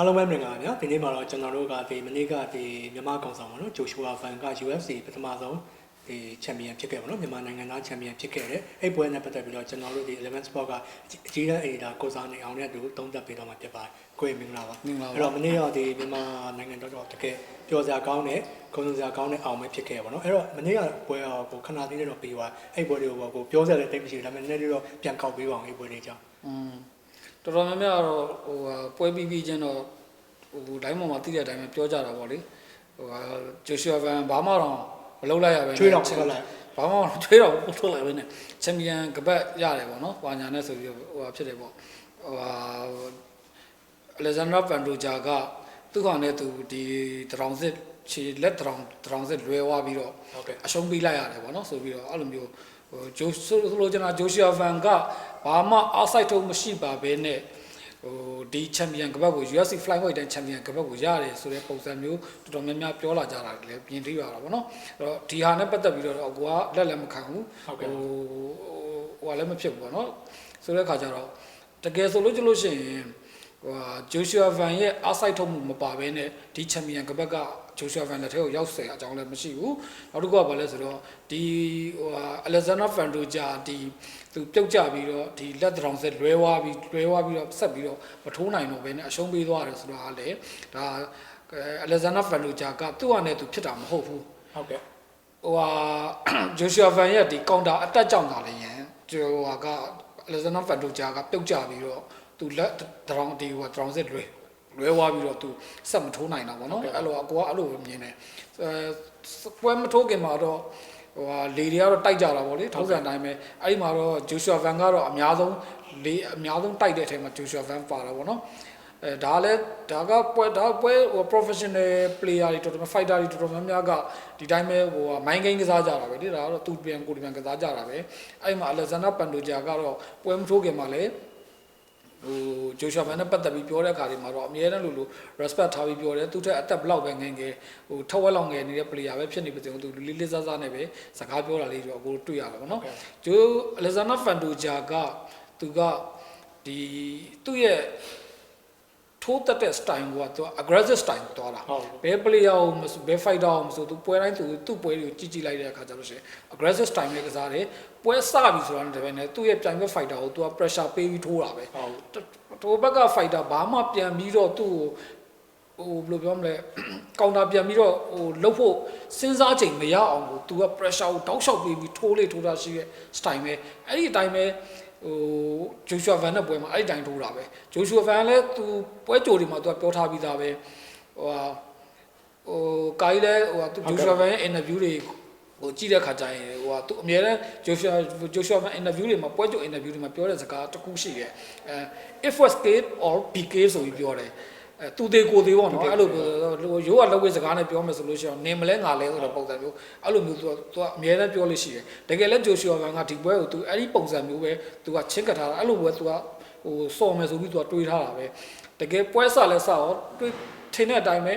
အားလုံးပဲမင်္ဂလာပါဗျာဒီနေ့မှာတော့ကျွန်တော်တို့ကဒီမနေ့ကဒီမြန်မာကောင်ဆောင်ပါနော်ဂျိုရှူအာဖန်က UFC ပထမဆုံးဒီချန်ပီယံဖြစ်ခဲ့ပါနော်မြန်မာနိုင်ငံသားချန်ပီယံဖြစ်ခဲ့တယ်အဲ့ပွဲနဲ့ပတ်သက်ပြီးတော့ကျွန်တော်တို့ဒီ11 sport ကအကြီးတန်းအေဒါကိုစားနေအောင်နဲ့အတူသုံးသပ်ပေးတော့မှာဖြစ်ပါတယ်ကိုယ်မင်္ဂလာပါမင်္ဂလာပါအဲ့တော့မနေ့ကဒီမြန်မာနိုင်ငံတော်တော့တကယ်ပျော်စရာကောင်းတဲ့ဂုဏ်ယူစရာကောင်းတဲ့အောင်ပဲဖြစ်ခဲ့ပါတော့အဲ့တော့မနေ့ကပွဲကကိုခဏသေးတယ်တော့ပြီးသွားအဲ့ပွဲတွေကိုကိုပြောစရာလည်းတိတ်မရှိဘူးဒါပေမဲ့နည်းနည်းလေးတော့ပြန်ကောက်ပေးပါအောင်အဲ့ပွဲတွေကြောင့်อืม တော်တော်များများကတော့ဟိုဟာပွဲပြီးပြီးချင်းတော့ဟိုတိုင်းပေါ်မှာသိတဲ့အတိုင်းပဲပြောကြတာပေါ့လေဟိုဟာဂျိုရှူဗန်ဘာမှတော့မလုပ်လိုက်ရပဲနဲ့ချွေးတော့ထွက်လိုက်ဘာမှတော့ချွေးတော့ပို့ထုတ်လိုက်ပဲနဲ့ချန်ပီယံကပတ်ရတယ်ပေါ့နော်။ဘာညာနဲ့ဆိုပြီးတော့ဟိုဟာဖြစ်တယ်ပေါ့။ဟိုဟာအလက်ဇန်ဒရာဗန်ဒိုဂျာကသူ့ဟာနဲ့သူဒီတရောင်စစ်ခြေလက်တရောင်တရောင်စစ်လွဲသွားပြီးတော့ဟုတ်ကဲ့အရှုံးပေးလိုက်ရတယ်ပေါ့နော်ဆိုပြီးတော့အဲ့လိုမျိုး ဟိုဂျိုဆိုလိုချင်တာဂျိုရှီယာဗန်ကဘာမှအောက်ဆိုက်ထုံးမရှိပါဘဲနဲ့ဟိုဒီချန်ပီယံကပတ်ကို UFC flyweight တိုင်းချန်ပီယံကပတ်ကိုရတယ်ဆိုတဲ့ပုံစံမျိုးတော်တော်များများပြောလာကြတာလည်းပြင်ထိရတာပေါ့နော်အဲ့တော့ဒီဟာနဲ့ပတ်သက်ပြီးတော့အကူကလက်လည်းမခံဘူးဟုတ်ကဲ့ဟိုဟိုကလည်းမဖြစ်ဘူးပေါ့နော်ဆိုတဲ့ခါကျတော့တကယ်ဆိုလို့ကျလို့ရှိရင်ဟိုဟာဂျိုရှူအာဗန်ရဲ့အောက်ဆိုက်ထုံးမှုမပါဘဲနဲ့ဒီချန်ပီယံကပတ်က ဂျိုရှူအာဗန်လက်ထဲကိုရောက်ဆယ်အကြောင်းလည်းမရှိဘူးနောက်တစ်ခုကဘာလဲဆိုတော့ဒီဟိုဟာအလက်ဇန်ဒါဖန်ဒိုဂျာဒီသူပြုတ်ကြပြီးတော့ဒီလက်တရောင်ဆက်လွဲဝါပြီးလွဲဝါပြီးတော့ဆက်ပြီးတော့မထိုးနိုင်တော့ဘဲနဲ့အရှုံးပေးသွားတယ်ဆိုတော့ဟာလေဒါအလက်ဇန်ဒါဖန်ဒိုဂျာကသူ့ဟာနဲ့သူဖြစ်တာမဟုတ်ဘူးဟုတ်ကဲ့ဟိုဟာဂျိုရှူဗန်ရဲ့ဒီကောင်တာအတက်ကြောင့်သာလည်းယံဂျိုဟာကအလက်ဇန်နာဖန်ဒိုဂျာကပြုတ်ကျပြီးတော့သူလက်တရောင်ဒီဟိုတရောင်စစ်လွဲ လွဲသွားပြီးတော့သူဆက်မထိုးနိုင်တာပေါ့နော်အဲ့လိုအကောကအဲ့လိုပဲမြင်တယ်အဲပွဲမထိုးခင်မှာတော့ဟိုဟာလေတွေကတော့တိုက်ကြတာပေါ့လေထောက်စံတိုင်းပဲအဲ့ဒီမှာတော့ဂျိုရှူဗန်ကတော့အများဆုံးလေအများဆုံးတိုက်တဲ့အချိန်မှာဂျိုရှူဗန်ပါတာပေါ့နော်အဲဒါလည်းဒါကပွဲဒါပွဲဟို professional player တွေတော်တော်များ fighter တွေတော်တော်များများကဒီတိုင်းပဲဟိုဟာ mind game ကစားကြတာပဲလေဒါကတော့သူပြန်ကိုယ်ပြန်ကစားကြတာပဲအဲ့မှာ Alexander Pantoja ကတော့ပွဲမထိုးခင်မှာလည်း ဟိုဂျိုရှာဗန်နဲ့ပတ်သက်ပြီးပြောတဲ့အခါတွေမှာတော့အမြဲတမ်းလို့လို့ respect ထားပြီးပြောတယ်သူတက်အသက်ဘလောက်ပဲငယ်ငယ်ဟိုထက်ဝက်လောက်ငယ်နေတဲ့ player ပဲဖြစ်နေပါစေသူလေးလေးစားစားနဲ့ပဲစကားပြောတာလေးတော့ကိုတွေ့ရတာပေါ့နော်ဂျို Alexander Pantoja ကသူကဒီသူ့ရဲ့ ထိုးတက်တဲ့ style ကသူက aggressive style ကိုသွားတာဟုတ်ဘယ် player ကိုမဆိုဘယ် fighter ကိုမဆိုသူပွဲတိုင်းသူသူ့ပွဲတွေကိုကြည့်ကြည့်လိုက်တဲ့အခါကျလို့ရှိရင် aggressive style နဲ့ကစားတယ်ပွဲစပြီဆိုတာနဲ့တပည့်နဲ့သူ့ရဲ့ပြိုင်ဘက် fighter ကိုသူက pressure ပေးပြီးထိုးတာပဲဟုတ်တိုဘက်က fighter ဘာမှပြန်ပြီးတော့သူ့ကိုဟိုဘယ်လိုပြောမလဲ counter ပြန်ပြီးတော့ဟိုလှုပ်ဖို့စဉ်းစားချိန်မရအောင်ကို तू က pressure ကိုတောက်လျှောက်ပေးပြီးထိုးလေထိုးတာရှိတဲ့ style ပဲအဲ့ဒီအတိုင်းပဲ ဟိုဂျိုရှွာဗန်နဲ့ပွဲမှာအဲ့တိုင်းထိုးတာပဲဂျိုရှွာဗန်လည်းသူပွဲကြိုတွေမှာသူကပြောထားပြီးသားပဲဟိုဟာဟိုကိုင်းလည်းဟိုဟာသူဂျိုရှွာဗန်ရဲ့အင်တာဗျူးတွေဟိုကြည့်တဲ့ခါကျရင်ဟိုဟာသူအများနဲ့ဂျိုရှွာဂျိုရှွာဗန်အင်တာဗျူးတွေမှာပွဲကြိုအင်တာဗျူးတွေမှာပြောတဲ့စကားတစ်ခုရှိတယ်အဲ if was escape or be case ဆိုပြီးပြောတယ် အဲသူသေးကိုသေးပေါ့နော်အဲ့လိုပြောရိုးကလောက်ဝေးစကားနဲ့ပြောမယ်ဆိုလို့ရှိရင်နင်မလဲငါလဲဆိုတဲ့ပုံစံမျိုးအဲ့လိုမျိုးသူကသူကအများနဲ့ပြောလို့ရှိတယ်တကယ်လဲဂျိုရှူဗန်ကဒီပွဲကိုသူအဲ့ဒီပုံစံမျိုးပဲသူကချင်းကထားတာအဲ့လိုပဲသူကဟိုစော်မယ်ဆိုပြီးသူကတွေးထားတာပဲတကယ်ပွဲစလဲစရောတွေးထင်တဲ့အတိုင်းပဲ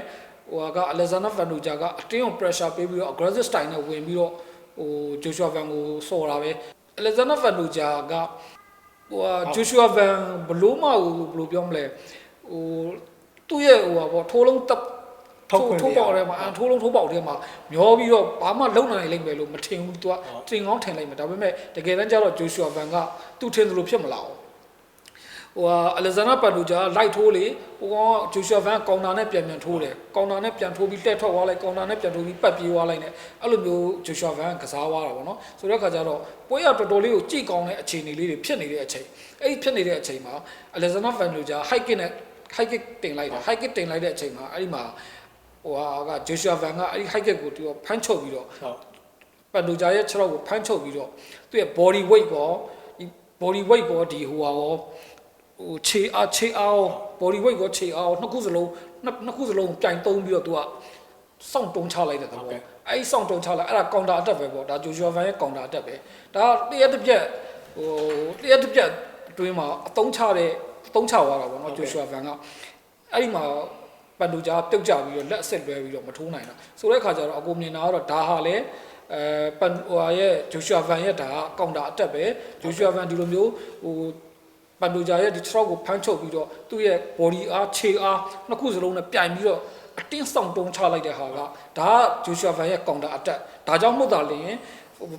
ဟိုကအလက်ဇန်နာဖန်ဒူဂျာကအတင်းကို pressure ပေးပြီးတော့ aggressive style နဲ့ဝင်ပြီးတော့ဟိုဂျိုရှူဗန်ကိုစော်တာပဲအလက်ဇန်နာဖန်ဒူဂျာကဟိုဟာဂျိုရှူဗန်ဘလို့မဟိုဘယ်လိုပြောမလဲဟို သူ့ရဲ့ဟိုဟာပေါ့ထိုးလုံးတပ်ထုတ်ခွင့်ထိုးပေးရပေါက်ထဲမှာအထိုးလုံးထိုးပေါက်ထဲမှာမျောပြီးတော့ဘာမှလုံနိုင်လိမ့်မယ်လို့မထင်ဘူးသူကတင်ကောင်းထင်လိုက်မယ်ဒါပေမဲ့တကယ်တမ်းကျတော့ဂျိုရှူဗန်ကသူ့ထင်သလိုဖြစ်မလာဘူးဟိုဟာအလက်ဇန်နာပတ်လူဂျာလိုက်ထိုးလေဟိုကောင်ဂျိုရှူဗန်ကကောင်တာနဲ့ပြန်ပြန်ထိုးတယ်ကောင်တာနဲ့ပြန်ထိုးပြီးတက်ထွက်သွားလိုက်ကောင်တာနဲ့ပြန်ထိုးပြီးပတ်ပြေးသွားလိုက်နဲ့အဲ့လိုမျိုးဂျိုရှူဗန်ကစားသွားတာပေါ့နော်ဆိုတဲ့အခါကျတော့ပွဲရတော်တော်လေးကိုကြိတ်ကောင်းတဲ့အခြေအနေလေးတွေဖြစ်နေတဲ့အချိန်အဲ့ဒီဖြစ်နေတဲ့အချိန်မှာအလက်ဇန်နာဖန်လူဂျာ high kick နဲ့ high kick တင်လိုက်တာ high kick တင်လိုက်တဲ့အချိန်မှာအဲ့ဒီမှာဟိုဟာကဂျိုရှူဗန်ကအဲ့ဒီ high kick ကိုသူကဖမ်းချုပ်ပြီးတော့ဟုတ်ပန်ဒူဂျာရဲ့ခြေထောက်ကိုဖမ်းချုပ်ပြီးတော့သူ့ရဲ့ body weight ကောဒီ body weight ကောဒီဟိုဟာရောဟိုခြေအားခြေအားရော body weight ကောခြေအားရောနှစ်ခုစလုံးနှစ်နှစ်ခုစလုံးပြိုင်သုံးပြီးတော့သူကစောင့်တုံးချလိုက်တဲ့သဘောအဲ့ဒီစောင့်တုံးချလိုက်အဲ့ဒါ counter attack ပဲပေါ့ဒါဂျိုရှူဗန်ရဲ့ counter attack ပဲဒါတရက်တစ်ပြက်ဟိုတရက်တစ်ပြက်အတွင်းမှာအတုံးချတဲ့ အတုံးချသွားတာပေါ့နော်ဂျိုရှူဗန်ကအဲ့ဒီမှာပန်ဒူဂျာပြုတ်ကြပြီးတော့လက်အဆက်လွဲပြီးတော့မထိုးနိုင်တာဆိုတဲ့အခါကျတော့အကိုမြင်တာကတော့ဒါဟာလည်းအဲပန်ဟိုဟာရဲ့ဂျိုရှူဗန်ရဲ့ဒါကကောင်တာအတက်ပဲဂျိုရှူဗန်ဒီလိုမျိုးဟိုပန်ဒိုဂျာရဲ့ဒီ throat ကိုဖမ်းချုပ်ပြီးတော့သူ့ရဲ့ body အားခြေအားနှစ်ခုစလုံးနဲ့ပြိုင်ပြီးတော့အတင်းဆောင်တုံးချလိုက်တဲ့ဟာကဒါကဂျိုရှွာဗန်ရဲ့ counter attack ဒါကြောင့်မို့တာလျင်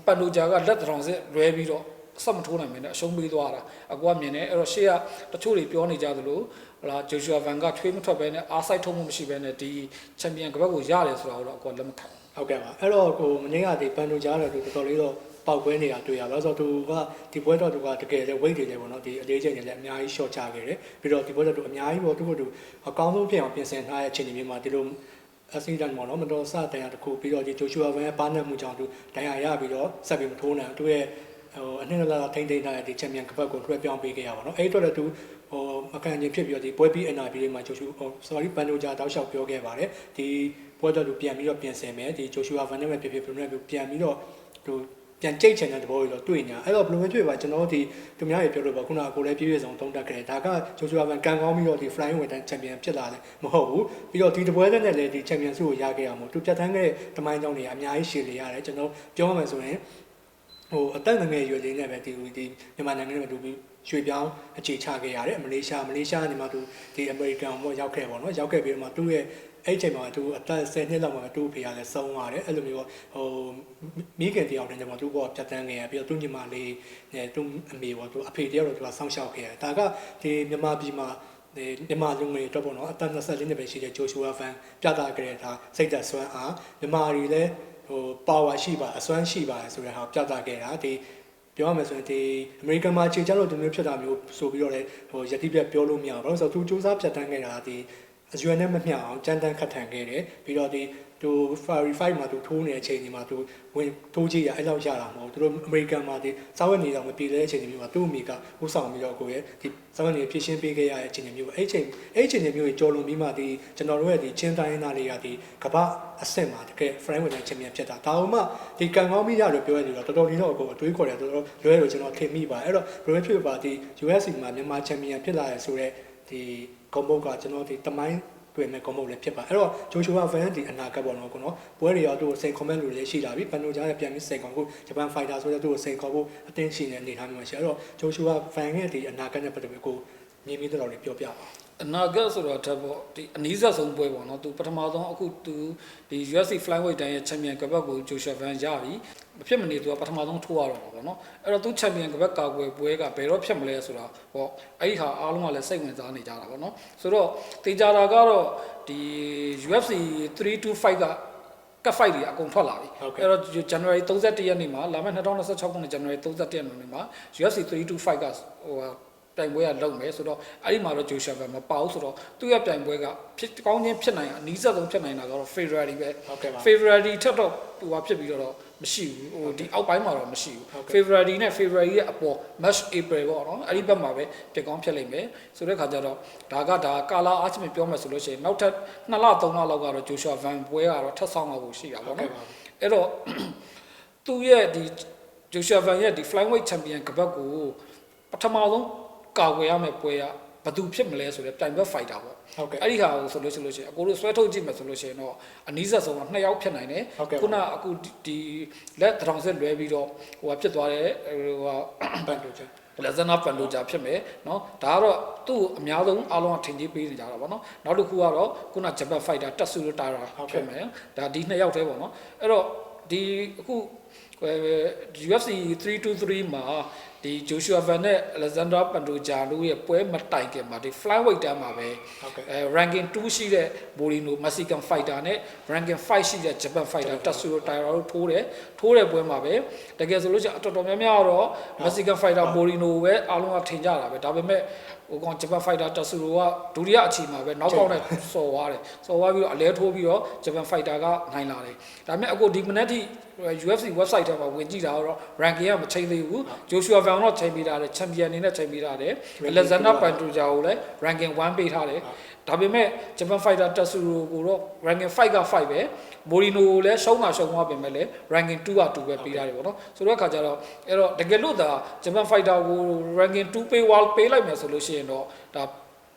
ပန်ဒိုဂျာကလက်တောင်စစ်လွဲပြီးတော့ အဆက်မထိုးနိုင်မင်းနဲ့အရှုံးပေးသွားတာအကူကမြင်တယ်အဲ့တော့ရှေ့ကတချို့တွေပြောနေကြသလိုဟလာဂျိုရှွာဗန်ကထွေးမထွက်ဘဲနဲ့အားဆိုင်ထုံးမှုမရှိဘဲနဲ့ဒီချန်ပီယံကပတ်ကိုရတယ်ဆိုတာကိုတော့အကူကလက်မခံဘူးဟုတ်ကဲ့ပါအဲ့တော့ကိုမင်းကဒီပန်တိုကြားတယ်သူတော်တော်လေးတော့ပေါက်ကွဲနေတာတွေ့ရပါဆိုတော့သူကဒီပွဲတော့သူကတကယ်လည်း weight တွေလည်းပေါ့နော်ဒီအလေးချိန်တွေလည်းအများကြီး short ချခဲ့တယ်ပြီးတော့ဒီပွဲတော့သူအများကြီးပေါ့သူကသူအကောင်းဆုံးဖြစ်အောင်ပြင်ဆင်ထားတဲ့အခြေအနေမျိုးမှာဒီလိုအစီဒန်ပေါ့နော်မတော်ဆတန်ရတခုပြီးတော့ဒီဂျိုရှူအာဗန်ရဲ့ပါနတ်မှုကြောင့်သူတန်ရရပြီးတော့ဆက်ပြီးမထိုးနိုင်သူရဲ့ ဟိုအနှစ်နှစ်လောက်ထိမ့်သိမ့်ထားတဲ့ဒီချန်ပီယံကပတ်ကိုလွှဲပြောင်းပေးခဲ့ရပါတော့အဲ့ဒီတော့လည်းသူဟိုမကန်ချင်းဖြစ်ပြီးတော့ဒီပွဲပြီး NRB လေးမှာဂျိုရှူဟို sorry ပန်တိုဂျာတောက်လျှောက်ပြောခဲ့ပါတယ်ဒီပွဲတော့သူပြန်ပြီးတော့ပြင်ဆင်မယ်ဒီဂျိုရှူအာဗန်နဲ့ပဲဖြစ်ဖြစ်ဘယ်လိုလဲပြန်ပြီးတော့သူပြန်ကြိတ်ချင်တဲ့သဘောတွေတော့တွေ့ညာအဲ့တော့ဘယ်လိုမျိုးတွေ့ပါကျွန်တော်တို့ဒီသူများတွေပြောလို့ပါခုနကကိုလည်းပြည့်ပြည့်စုံသုံးတက်ခဲ့တယ်ဒါကဂျိုရှူအာဗန်ကန်ကောင်းပြီးတော့ဒီ flying ဝင်တဲ့ချန်ပီယံဖြစ်လာတယ်မဟုတ်ဘူးပြီးတော့ဒီတပွဲနဲ့လည်းဒီချန်ပီယံဆုကိုရခဲ့ရမို့သူပြတ်သန်းခဲ့တဲ့တမိုင်းကြောင်းတွေအများကြီးရှည်လေရတယ်ကျွန်တော်ပြောရမယ်ဆိုရင် ဟိုအသက်ငယ်ရွယ်လေးနဲ့ပဲဒီဒီမြန်မာနိုင်ငံနဲ့ပဲသူပြီးရွှေပြောင်းအခြေချခဲ့ရတယ်မလေးရှားမလေးရှားနေမှာသူဒီအမေရိကန်ဘောရောက်ခဲ့ပေါ့နော်ရောက်ခဲ့ပြီးတော့မှသူ့ရဲ့အဲ့ချိန်မှာသူအသက်10နှစ်လောက်မှာသူ့ဖေကလည်းဆုံးသွားတယ်အဲ့လိုမျိုးဟိုမိခင်တယောက်တည်းကျမှသူ့ဘောပြတ်တန်းခဲ့ရပြီးတော့သူ့ညီမလေးနဲ့သူ့အမေပေါ့သူအဖေတယောက်တော့သူကစောင့်ရှောက်ခဲ့ရဒါကဒီမြန်မာပြည်မှာဒီမြန်မာလူငယ်တွေအတွက်ပေါ့နော်အသက်24နှစ်ပဲရှိတဲ့ဂျိုရှူအာဖန်ပြသခဲ့တဲ့ဒါစိတ်သက်ဆွမ်းအားမြန်မာတွေလည်း ဟို power ရှိပါအစွမ်းရှိပါတယ်ဆိုတဲ့ဟာပြသခဲ့တာဒီပြောရမယ်ဆိုရင်ဒီအမေရိကန်မှာခြေချလို့ဒီမျိုးဖြစ်တာမျိုးဆိုပြီးတော့လေဟိုယတိပြတ်ပြောလို့မရဘူးဘာလို့လဲဆိုတော့သူစူးစမ်းဖြတ်တန်းခဲ့တာဒီအရွယ်နဲ့မမျှအောင်ကြမ်းတမ်းခတ်ထန်ခဲ့တယ်ပြီးတော့ဒီ သူ Ferrari 5မှာသူထိုးနေတဲ့အချိန်ဒီမှာသူဝင်ထိုးကြည့်ရအဲ့လောက်ရတာမဟုတ်သူတို့အမေရိကန်မှာဒီစောက်ရနေတော့မပြေတဲ့အချိန်ဒီမျိုးမှာသူ့အမိကဥဆောင်ပြီးတော့ကိုရဲ့ဒီစောက်ရနေဖြည့်ရှင်းပေးခဲ့ရတဲ့အချိန်ဒီမျိုးအဲ့ချိန်အဲ့ချိန်ဒီမျိုးကြီးကြော်လွန်ပြီးမှဒီကျွန်တော်တို့ရဲ့ဒီချင်းတိုင်းသားလေးကဒီကမ္ဘာအဆင့်မှာတကယ် friend ဝင်တဲ့ချန်ပီယံဖြစ်တာဒါမှဒီကန်ကောင်းမိရလို့ပြောရနေတော့တော်တော်လေးတော့ကိုအတွေးခေါ်တယ်တော်တော်လွဲလို့ကျွန်တော်ထင်မိပါအဲ့တော့ဘယ်လိုဖြစ်ပါဒီ USC မှာမြန်မာချန်ပီယံဖြစ်လာရဆိုတော့ဒီကွန်ဘုတ်ကကျွန်တော်ဒီတမိုင်း တွေ့မဲ့ကွန်ဘုတ်လည်းဖြစ်ပါအဲ့တော့ဂျိုရှိုဝါဖန်ဒီအနာကပ်ပေါ့နော်ကိုနော်ပွဲတွေရောသူ့ကိုစိန်ခေါ်မဲ့လူတွေလည်းရှိလာပြီပန်နိုဂျာနဲ့ပြန်ပြီးစိန်ခေါ်ခုဂျပန်ဖိုင်တာဆိုတော့သူ့ကိုစိန်ခေါ်ဖို့အသင်းရှိနေတဲ့အနေအထားမျိုးမှာရှိအဲ့တော့ဂျိုရှိုဝါဖန်ရဲ့ဒီအနာကပ်နဲ့ပတ်သက်ပြီးကိုမြင်မိတဲ့တော်လေးပြောပြပါ အနာဂတ်ဆိုတော့တက်ပေါ့ဒီအနည်းဆက်ဆုံးပွဲပေါ့နော်သူပထမဆုံးအခုသူဒီ UFC flyweight တိုင်းရဲ့ချန်ပီယံကပတ်ကိုဂျိုရှာဗန်ရပြီမဖြစ်မနေသူကပထမဆုံးထိုးရတော့မှာပေါ့နော်အဲ့တော့သူချန်ပီယံကပတ်ကာကွယ်ပွဲကဘယ်တော့ဖြစ်မလဲဆိုတာဟောအဲ့ဒီဟာအားလုံးကလည်းစိတ်ဝင်စားနေကြတာပေါ့နော်ဆိုတော့တေချာတာကတော့ဒီ UFC 325ကကတ်ဖိုက်တွေအကုန်ထွက်လာပြီဟုတ်ကဲ့အဲ့တော့ January 31ရက်နေ့မှာလာမယ့်2026ခုနှစ် January 31ရက်နေ့မှာ UFC 325ကဟိုဟာ ပြိုင်ပွဲကလုပ်မယ်ဆိုတော့အဲ့ဒီမှာတော့ဂျိုရှာဗန်မပေါဘူးဆိုတော့သူ့ရဲ့ပြိုင်ပွဲကဖြစ်ကောင်းချင်းဖြစ်နိုင်အနီးစပ်ဆုံးဖြစ်နိုင်တာကတော့ February ပဲဟုတ်ကဲ့ပါ February ထက်တော့ဟိုဟာဖြစ်ပြီးတော့မရှိဘူးဟိုဒီအောက်ပိုင်းမှာတော့မရှိဟုတ်ဘူးကဲ့ February နဲ့ February ရဲ့အပေါ် March April ပေါ့နော်အဲ့ဒီဘက်မှာပဲဖြစ်ကောင်းဖြစ်လိမ့်မယ်ဆိုတဲ့ခါကျတော့ဒါကဒါကာလာအားချင်းပြောမယ်ဆိုလို့ရှိရင်နောက်ထပ်2လ3လလောက်ကတော့ဂျိုရှာဗန်ပွဲကတော့ထပ်ဆောင်အောင်ရှိတာဟုတ်ပေါ့ကဲ့နော်ပါအဲ့တော့သူ့ရဲ့ဒီဂျိုရှာဗန်ရဲ့ဒီ flyweight champion ကပတ်ကိုပထမဆုံး ကာကွယ်ရမယ့်ပွဲကဘယ်သူဖြစ်မလဲဆိုတဲ့ပြိုင်ဘက် fighter ပေါ့ ဟုတ်ကဲ့ အဲ့ဒီဟာကိုဆိုလို့ရှိလို့ရှိရင်အကိုတို့ဆွဲထုတ်ကြည့်မယ်ဆိုလို့ရှိရင်တော့အနည်းဆက်ဆုံးကနှစ်ယောက်ဖြစ်နိုင်တယ် ဟုတ်ကဲ့ပါ ခုနအခုဒီဒီလက်တောင်ဆက်လွဲပြီးတော့ဟိုဟာဖြစ်သွားတယ်ဟိုဟာ ပန်တိုဂျာ လက်ဇနာပန်လိုဂျာဖြစ်မယ်เนาะဒါကတော့သူ့ကိုအများဆုံးအားလုံးကထင်ကြီးပေးနေကြတာပေါ့နော်နောက်တစ်ခုကတော့ခုနဂျပန်ဖိုက်တာတက်ဆူရတာရာဖြစ်မယ်ဒါဒီနှစ်ယောက်တည်းပေါ့နော်အဲ့တော့ဒီအခုအဲ UFC 323မှာ ဒီဂျိုရှူအာဗန်နဲ့အလက်ဇန်ဒရာပန်တိုဂျာတို့ရဲ့ပွဲမတိုင်ခင်မှာဒီ flyweight တန်းမှာပဲဟုတ်ကဲ့အဲ ranking 2ရှိတဲ့ Bolino Mexican fighter နဲ့ ranking 5ရှိတဲ့ Japan fighter Tatsuro Taira တို့ထိုးတယ်ထိုးတဲ့ပွဲမှာပဲတကယ်ဆိုလို့ရှိရင်အတော်တော်များများတော့ Mexican fighter Bolino ပဲအားလုံးကထင်ကြတာပဲဒါပေမဲ့ ဟိုကောင် Japan fighter Tatsuro ကဒုတိယအချိန်မှာပဲနောက်ပေါက်နဲ့ဆော်သွားတယ်ဆော်သွားပြီးတော့အလဲထိုးပြီးတော့ Japan fighter ကနိုင်လာတယ်ဒါပေမဲ့အခုဒီမနေ့ထိ UFC website ထဲမှာဝင်ကြည့်တာတော့ ranking ကမချိန်သေးဘူး Joshua Van တော့ချိန်ပေးထားတယ် champion အနေနဲ့ချိန်ပေးထားတယ် Alexander Pantoja ကိုလည်း ranking 1ပေးထားတယ်ဒါပေမဲ့ Japan Fighter Tatsuro ကိုတော့ ranking 5က5ပဲ Morino ကိုလည်းရှုံးမှာရှုံးသွားပြင်မဲ့လည်း ranking 2က2ပဲပေးထားတယ်ပေါ့နော်ဆိုတော့အခါကျတော့အဲ့တော့တကယ်လို့ဒါ Japan Fighter ကို ranking 2ပေးဝါပေးလိုက်မယ်ဆိုလို့ရှိရင်တော့ဒါ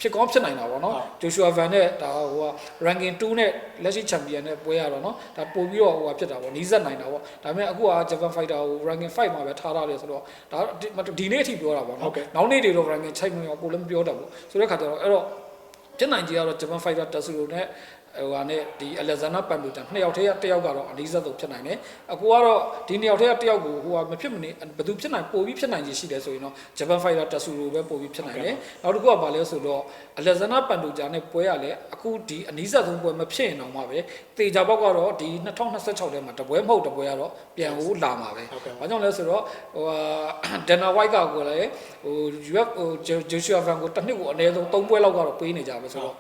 ဖြစ်ကောင်းဖြစ်နိုင်တာပေါ့နော်ဟုတ်ဂျိုရှူအာဗန်နဲ့ဒါဟိုက ranking 2နဲ့လက်ရှိချန်ပီယံနဲ့ပွဲရတော့နော်ဒါပို့ပြီးတော့ဟိုကဖြစ်တာပေါ့နီးစပ်နိုင်တာပေါ့ဒါပေမဲ့အခုက Japan Fighter ကို ranking 5မှာပဲထားထားတယ်ဆိုတော့ဒါဒီဒီနေ့အထိပြောတာပေါ့ဟုနော်တ်ကဲ့နောက်နေ့တွေတော့ ranking 6မှာကိုလည်းမပြောတတ်ဘူးဆိုတဲ့ခါကျတော့အဲ့တော့ဖြစ်နိုင်ကြီးကတော့ Japan Fighter Tetsudo နဲ့ ဟိုဟာနဲ့ဒီ Alexander Pandutan နှစ်ယောက်တည်းကတစ်ယောက်ကတော့အနည်းဆက်ဆုံးဖြစ်နိုင်တယ်အကူကတော့ဒီနှစ်ယောက်တည်းကတစ်ယောက်ကိုဟိုဟာမဖြစ်မနေဘယ်သူဖြစ်နိုင်ပိုပြီးဖြစ်နိုင်ကြီးရှိတယ်ဆိုရင်တော့ Japan Fighter Tetsudo ပဲပိုပြီးဖြစ်နိုင်တယ်နောက်တစ်ခုကဘာလဲဆိုတော့ Alexander Pandutan နဲ့ပွဲရလဲအခုဒီအနည်းဆက်ဆုံးပွဲမဖြစ်ရင်တော့မှပဲတေချာဘောက်ကတော့ဒီ2026ထဲမှာတပွဲမဟုတ်တပွဲကတော့ပြန်ဟိုလာမှာပဲဟုတ်ကဲ့။ဘာကြောင့်လဲဆိုတော့ဟိုဟာဒန်နာဝိုက်ကကိုလည်းဟို UF ဟိုဂျိုရှူအာဗန်ကိုတစ်နှစ်ကိုအနည်းဆုံး3ပွဲလောက်ကတော့ပေးနေကြပဲဆိုတော့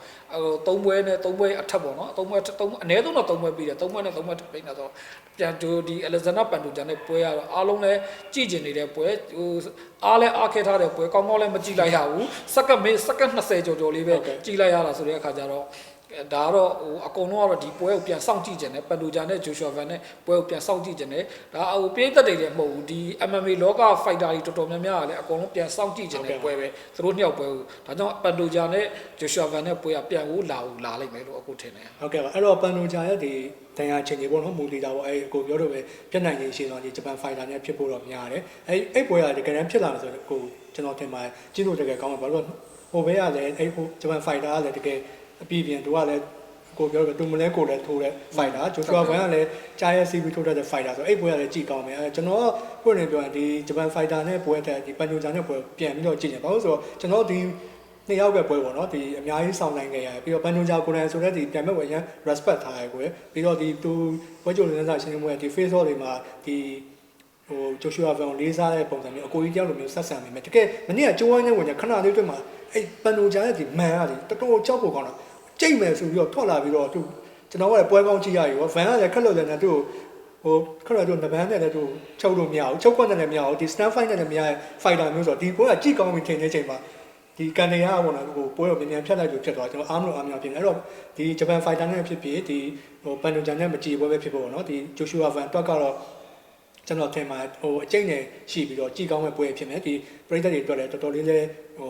ဟို3ပွဲနဲ့3ပွဲအထက်ပေါ့နော်3ပွဲ3အနည်းဆုံးတော့3ပွဲပေးတယ်3ပွဲနဲ့3ပွဲပေးနေတော့ပြန်ဂျိုဒီအလက်ဇန်နာပန်တူဂျန်နဲ့ပွဲရတော့အားလုံးလည်းကြည့်ကျင်နေတဲ့ပွဲဟိုအားလည်းအားခဲထားတဲ့ပွဲကောင်းကောင်းလည်းမကြည့်လိုက်ရဘူးစက္ကန့်မေစက္ကန့်20ကျော်ကျော်လေးပဲဟုတ်ကဲ့ကြည့်လိုက်ရတာဆိုတဲ့အခါကျတော့အဲ ဒါကတော့ဟိုအကုန်လုံးကတော့ဒီပွဲကိုပြန်စောင့်ကြည့်ကြတယ်ပန်ဒူဂျာနဲ့ဂျိုရှူဗန်နဲ့ပွဲကိုပြန်စောင့်ကြည့်ကြတယ်ဒါဟိုပြည်သက်တွေလည်းမဟုတ်ဘူးဒီ MMA လောကဖိုက်တာတွေတော်တော်များများကလည်းအကုန်လုံးပြန်စောင့်ကြည့်ကြတယ်ပွဲပဲသူတို့နှစ်ယောက်ပွဲကိုဒါကြောင့်ပန်ဒူဂျာနဲ့ဂျိုရှူဗန်နဲ့ပွဲကပြန်ကိုလာဦးလာလိုက်မယ်လို့အခုထင်တယ်ဟုတ်ကဲ့ပါအဲ့တော့ပန်နိုဂျာရဲ့ဒီတန်ရာချင်းကြီးပေါ့နော်မူလီတာပေါ့အဲ့ကိုပြောတော့ပဲပြက်နိုင်ခြင်းရှိတော့ဒီဂျပန်ဖိုင်တာနဲ့ဖြစ်ဖို့တော့များတယ်အဲ့အဲ့ပွဲကတကယ်တမ်းဖြစ်လာတယ်ဆိုတော့ကိုကျွန်တော်ထင်ပါတယ်ကျင်းလို့တကယ်ကောင်းတယ်ဘာလို့လဲဟိုဘဲကလည်းအဲ့ဟိုဂျပန်ဖိုင်တာကလည်းတကယ် အပြည့်ပြင်သူကလည်းကိုပြောတော့တူမလဲကိုလည်းထိုးတဲ့ဖိုင်တာဂျိုရှွာဘန်ကလည်းကြားရဲစီဗီထိုးတဲ့ဖိုင်တာဆိုအဲ့ပွဲကလည်းကြည့်ကောင်းမယ်အဲ့ကျွန်တော်ကိုယ်နေပြောရင်ဒီဂျပန်ဖိုင်တာနဲ့ပွဲတဲ့ဒီပန်နိုဂျာနဲ့ပွဲပြန်ပြီးတော့ကြည့်နေဘာလို့ဆိုတော့ကျွန်တော်ဒီနှစ်ယောက်ပဲပွဲပေါ့နော်ဒီအများကြီးဆောင်နိုင်ခဲ့ရတယ်ပြီးတော့ဘန်ဒွန်ဂျာကိုရန်ဆိုတဲ့ဒီပြန်မဲ့ဝင်ရန် respect ထားရကွယ်ပြီးတော့ဒီသူပွဲကြိုလင်းစားရှင်းလင်းပွဲဒီ face off တွေမှာဒီဟိုဂျိုရှူအာဗန်လေးစားတဲ့ပုံစံမျိုးအကိုကြီးတယောက်လိုမျိုးဆက်ဆံနေမယ်တကယ်မနေ့ကကျိုးဝိုင်းနဲ့ဝင်ရခဏလေးတွေ့မှာ အဲ့ဘန်ဒွန်ဂျာရဲ့ဒီမန်ကလေတော်တော်ကြောက်ဖို့ကောင်းတော့ကြိတ်မယ်ဆိုပြီးတော့ထွက်လာပြီးတော့သူကျွန်တော်ကလည်းပွဲကောင်းကြည့်ရရောဗန်ကလည်းခက်လို့လည်းနဲ့သူ့ဟိုခက်လို့သူနဘန်းနဲ့လည်းသူချုပ်လို့မရဘူးချုပ်ခွက်နဲ့လည်းမရဘူးဒီ stand fight နဲ့လည်းမရတဲ့ fighter မျိုးဆိုတော့ဒီပွဲကကြည့်ကောင်းပြီထင်တဲ့ချိန်မှာဒီကန်နေရပေါ့နော်ဟိုပွဲကိုမြန်မြန်ဖြတ်လိုက်လို့ဖြစ်သွားကျွန်တော်အားမလို့အားမလို့ဖြစ်နေအဲ့တော့ဒီဂျပန်ဖိုင်တာနဲ့ဖြစ်ဖြစ်ဒီဟိုပန်ဒိုဂျန်နဲ့မကြည်ပွဲပဲဖြစ်ဖို့ပေါ့နော်ဒီဂျိုရှူအာဗန်တွက်ကတော့ကျွန်တော်ထင်မှာဟိုအကျိတ်နဲ့ရှိပြီးတော့ကြည်ကောင်းမဲ့ပွဲဖြစ်မယ်ဒီပရိသတ်တွေအတွက်လည်းတော်တော်လေးလေးဟို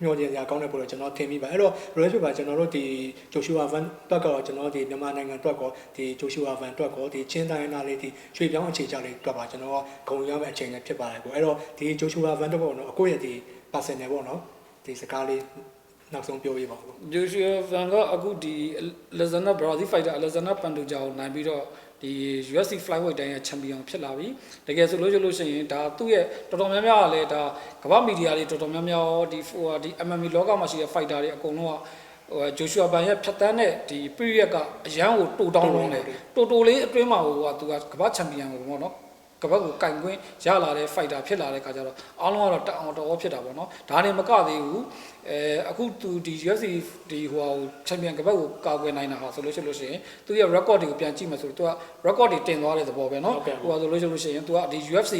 မျှော်ကြင်စရာကောင်းတဲ့ပွဲတော့ကျွန်တော်ထင်မိပါအဲ့တော့ royal super ကျွန်တော်တို့ဒီဂျိုရှူအာဗန်တွက်ကတော့ကျွန်တော်ဒီမြန်မာနိုင်ငံတွက်ကောဒီဂျိုရှူအာဗန်တွက်ကောဒီချင်းတိုင်းနာလေးဒီရွှေပြောင်းအခြေချလေးတွက်ပါကျွန်တော်ကဂုံရမ်းမဲ့အချိန်နဲ့ဖြစ်ပါတယ်ကိုအဲ့တော့ဒီဂျိုရှူအာဗန်တွက်ပေါ့နော်အခုရဲ့ဒီ personal ပေါ့နော်ဒီစကားလေးနောက်ဆုံးပြောပြပါဦးဂျိုရှူဗန်ကအခုဒီလက်ဇန်နာဘရာဇီးဖိုက်တာလက်ဇန်နာပန်ဒူဂျာကိုနိုင်ပြီးတော့ ဒီ UFC flyweight တိုင်းရဲ့ချန်ပီယံဖြစ်လာပြီတကယ်ဆိုလို့ကျလို့ရှိရင်ဒါသူ့ရဲ့တော်တော်များများကလည်းဒါကမ္ဘာမီဒီယာတွေတော်တော်များများရောဒီဟိုဟာဒီ MMA လောကမှာရှိတဲ့ fighter တွေအကုန်လုံးကဟိုဂျိုရှူဗန်ရဲ့ဖြတ်တန်းတဲ့ဒီ period ကအရန်ကိုတိုတောင်းလုံးတယ်တိုတိုလေးအတွင်းမှာဟိုကသူကကမ္ဘာချန်ပီယံကိုပေါ့နော် ကပတ်ကိုကင်ကွင်းရလာတဲ့ fighter ဖြစ်လာတဲ့ခါကျတော့အားလုံးကတော့တက်အောင်တော်ဖြစ်တာပေါ့နော်ဒါနဲ့မကသေးဘူးအဲအခုသူဒီ UFC ဒီဟိုဟာချန်ပီယံကပတ်ကိုကာကွယ်နိုင်တာဟာဆိုလို့ရှိလို့ရှိရင်သူရဲ့ record တွေကိုပြန်ကြည့်မှဆိုတော့သူက record တွေတင်သွားတဲ့သဘောပဲနော်ဟိုဟာဆိုလို့ရှိလို့ရှိရင်သူကဒီ UFC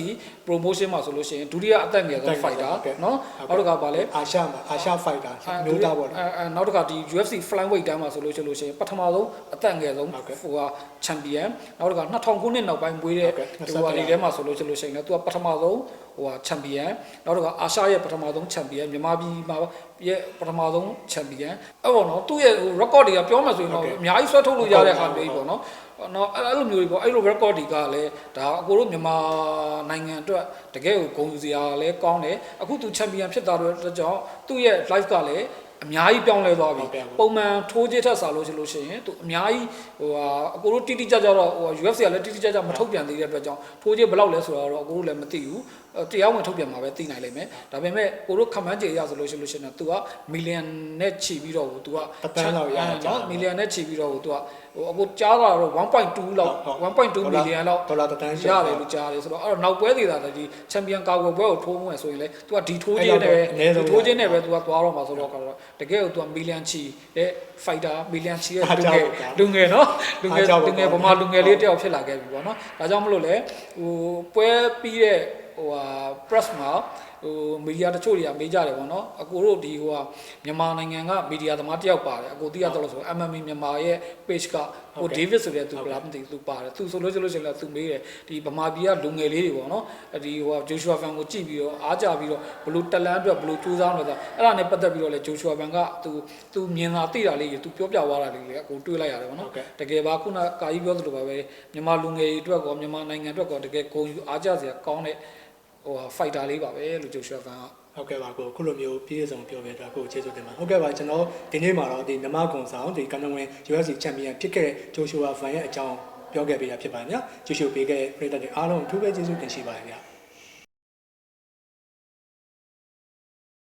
promotion မှာဆိုလို့ရှိရင်ဒုတိယအသက်ငယ်ဆုံး fighter နော်နောက်တစ်ခါပါလဲအာရှမှာအာရှဖိုက်တာမျိုးသားပေါ့အဲအဲနောက်တစ်ခါဒီ UFC flyweight တန်းမှာဆိုလို့ရှိလို့ရှိရင်ပထမဆုံးအသက်ငယ်ဆုံးဟုတ်ကဲ့ဟိုဟာချန်ပီယံနောက်တစ်ခါ2000ခုနှစ်နောက်ပိုင်းမွေးတဲ့ဟုတ်ကဲ့ဒီဟိုဟာတွေထဲမှာဆိုလို့ရှိလို့ရှိရင်လည်းသူကပထမဆုံးဟိုဟာချန်ပီယံနောက်တစ်ခါအာရှရဲ့ပထမဆုံးချန်ပီယံမြန်မာပြည်မှာရဲ့ပထမဆုံးချန်ပီယံအဲ့ပေါ့နော်သူ့ရဲ့ဟို record တွေကပြောမှဆိုရင်တော့အများကြီးဆွဲထုတ်လို့ရတဲ့ဟာမျိုးကြီးပေါ့နော်နော်အဲ့လိုမျိုးတွေပေါ့အဲ့လို record တွေကလည်းဒါအကိုတို့မြန်မာနိုင်ငံအတွက်တကယ်ကိုဂုဏ်ယူစရာလည်းကောင်းတယ်အခုသူချန်ပီယံဖြစ်တာတော့ကြောင့်သူ့ရဲ့ live ကလည်း အများကြီးပြောင်းလဲသွားပြီ ဟုတ်ကဲ့ ပုံမှန်ထိုးကြည့်ထက်စားလို့ရှိလို့ရှိရင်သူအများကြီးဟိုဟာအကိုတို့တိတိကျကျတော့ဟို UFC ကလည်းတိတိကျကျမထုတ်ပြန်သေးတဲ့အတွက်ကြောင့်ထိုးကြည့်ဘယ်လောက်လဲဆိုတော့အကိုတို့လည်းမသိဘူးအဲတရားဝင်ထုတ်ပြန်မှာပဲသိနိုင်လိမ့်မယ်ဒါပေမဲ့ကိုတို့ခမန်းကြေရဆိုလို့ရှိလို့ရှိရင် तू ကမီလီယံနဲ့ချီပြီးတော့ဟို तू က တစ်သန်းလောက်ရတာကြာ နော်မီလီယံနဲ့ချီပြီးတော့ဟို तू က ဟိုအကိုကြားတာတော့1.2လောက် ဟုတ် 1.2မီလီယံလောက် ဒေါ်လာတစ်တန်း ရတယ်လို့ကြားတယ်ဆိုတော့အဲ့တော့နောက်ပွဲသေးတာလည်းဒီချန်ပီယံကာကွယ်ပွဲကိုထိုးမှုဆိုရင်လေ तू ကဒီထိုးခြင်းနဲ့ပဲ အဲ့တော့အနည်းဆုံး ဒီထိုးခြင်းနဲ့ပဲ तू ကသွားတော့မှာဆိုတော့ကတော့တကယ်ကို तू ကမီလီယံချီတဲ့ fighter မီလီယံချီရဲ့လူငယ်လူငယ်နော်လူငယ်လူငယ်ဗမာလူငယ်လေးတယောက်ဖြစ်လာခဲ့ပြီပေါ့နော်ဒါကြောင့်မလို့လေဟိုပွဲပြီးတဲ့ဟိုဟာ press မှာ ဟိုမီဒီယာတချို့တွေကမေးကြတယ်ပေါ့နော်အကိုတို့ဒီဟိုဟာမြန်မာနိုင်ငံကမီဒီယာသမားတယောက်ပါတယ်အကိုသိရတော့လို့ဆို MMA မြန်မာရဲ့ page ကဟို David ဆိုတဲ့သူကလားမသိဘူးသူပါတယ်သူဆိုလို့ဆိုလို့ရှိရင်လည်းသူမေးတယ်ဒီဗမာပြည်ကလူငယ်လေးတွေပေါ့နော်ဒီဟိုဟာ Joshua Fan ကိုကြည့်ပြီးတော့အားကြပြီးတော့ဘလို့တက်လန်းအတွက်ဘလို့ကြိုးစားလို့ဆိုအဲ့ဒါနဲ့ပတ်သက်ပြီးတော့လေ Joshua Fan ကသူသူမြင်တာသိတာလေးတွေသူပြောပြသွားတာလေးတွေအကိုတွေးလိုက်ရတယ်ပေါ့နော်တကယ်ပါခုနကာကြီးပြောသလိုပါပဲမြန်မာလူငယ်တွေအတွက်ကောမြန်မာနိုင်ငံအတွက်ကောတကယ်ဂုဏ်ယူအားကြစရာကောင်းတဲ့ ဟိုဟာ fighter လေးပါပဲလို့ Joshua Fan ကဟုတ်ကဲ့ပါကိုခုလိုမျိုးပြည့်စုံပြောပြတဲ့ကိုကျေးဇူးတင်ပါတယ်ဟုတ်ကဲ့ပါကျွန်တော်ဒီနေ့မှာတော့ဒီမြမကွန်ဆောင်ဒီကန်နဝင် UFC ချန်ပီယံဖြစ်ခဲ့တဲ့ဂျိုရှူဝါဖန်ရဲ့အကြောင်းပြောခဲ့ပေးတာဖြစ်ပါတယ်ဗျာဂျိုရှူပေးခဲ့တဲ့ပြည်သက်တွေအားလုံးအထူးပဲကျေးဇူးတင်ရှိပါတယ်ဗျာ